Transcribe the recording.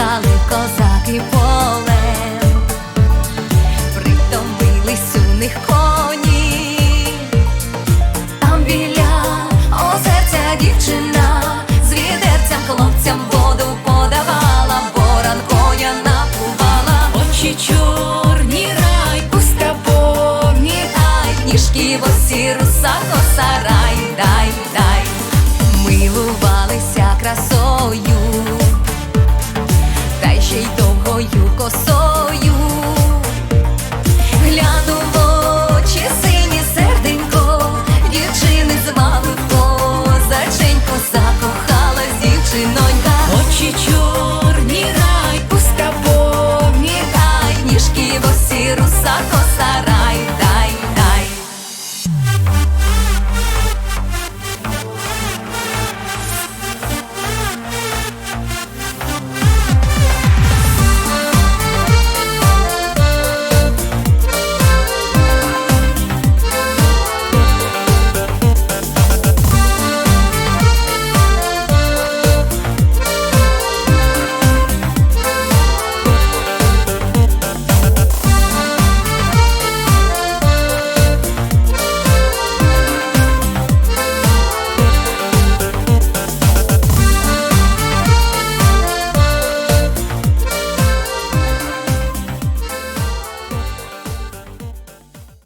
Пахали козаки полем, притомились у них коні, там біля озерця дівчина, з відерцям хлопцям воду подавала, боран коня напувала, очі чорні рай, пуста повні ай, ніжки восі руса коса рай, дай, дай, милувалися красою.